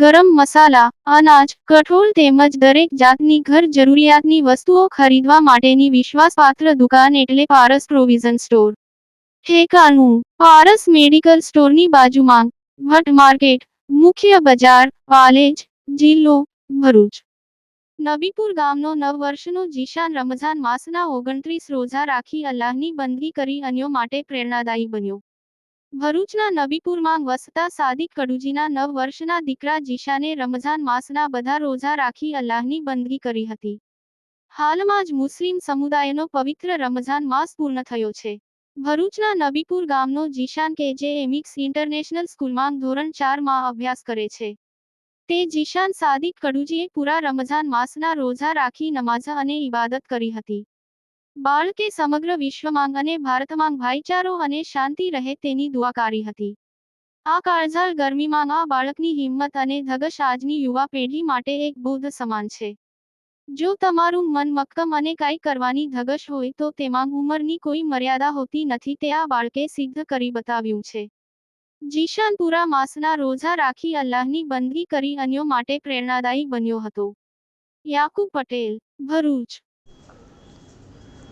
ગરમ મસાલા, અનાજ, કઠોળ તેમજ દરેક જાતની ઘર જરૂરિયાતની વસ્તુઓ ખરીદવા માટેની વિશ્વાસપાત્ર દુકાન એટલે પારસ પ્રોવિઝન સ્ટોર. ઠેકાનું પારસ મેડિકલ સ્ટોરની બાજુમાં, ભટ્ટ માર્કેટ, મુખ્ય બજાર, પાલેજ, જિલ્લો, ભરૂચ. નબીપુર ગામનો નવ વર્ષનો જીશાન રમઝાન માસના ઓગણત્રીસ રોજા રાખી અલ્લાહની બંદગી કરી અન્યો માટે પ્રેરણાદાયી બન્યો. ભરૂચના નબીપુરમાં વસતા સાદિક કડુજીના નવ વર્ષના દીકરા જીશાને રમઝાન માસના બધા રોઝા રાખી અલ્લાહની બંદગી કરી હતી. હાલમાં જ મુસ્લિમ સમુદાયનો પવિત્ર રમઝાન માસ પૂર્ણ થયો છે. ભરૂચના નબીપુર ગામનો જીશાન કે જે એમિક્સ ઇન્ટરનેશનલ સ્કૂલમાં ધોરણ ચારમાં અભ્યાસ કરે છે. તે જીશાન સાદિક કડુજીએ પૂરા રમઝાન માસના રોઝા રાખી નમાઝ અને ઇબાદત કરી હતી. બાળકે સમગ્ર વિશ્વમાં અને ભારતમાં ભાઈચારો અને શાંતિ રહે તેની દુઆ હતી. આ કાળઝાળ ગરમીમાં આ બાળકની હિંમત અને ધગશ આજની યુવા પેઢી માટે એક બુદ્ધ સમાન છે. જો તમારું મન મક્કમ અને કાંઈ કરવાની ધગશ હોય તો તેમાં ઉંમરની કોઈ મર્યાદા હોતી નથી તે આ બાળકે સિદ્ધ કરી બતાવ્યું છે. જીશાનપુરા માસના રોઝા રાખી અલ્લાહની બંદગી કરી અન્યો માટે પ્રેરણાદાયી બન્યો હતો. યાકુબ પટેલ, ભરૂચ.